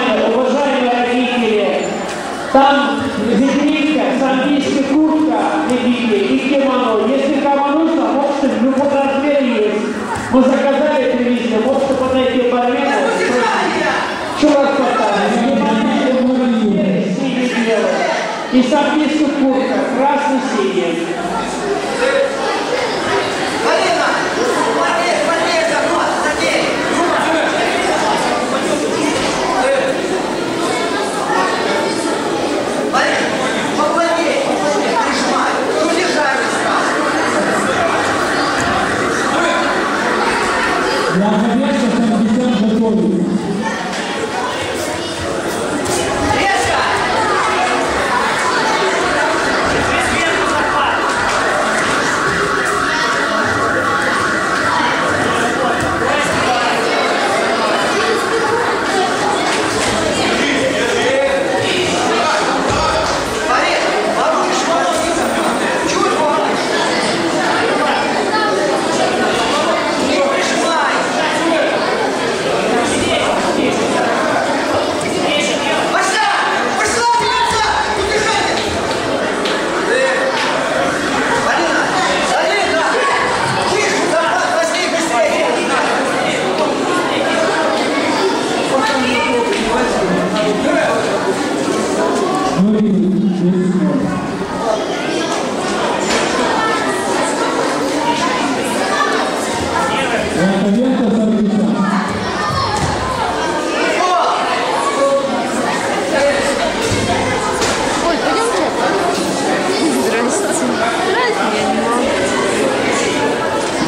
Внимание, уважаемые родители, там зеленка, сандийская куртка любите, и кимоно. Если кому нужно, можете в любом размере есть. Мы заказали, привезли, можете подойти по армяну. Чувак поставили, и сандийская куртка, красный синий. Jak zabierzesz ten wizerunek, могу.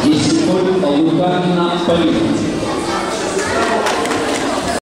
10 секунд Луканина Полина.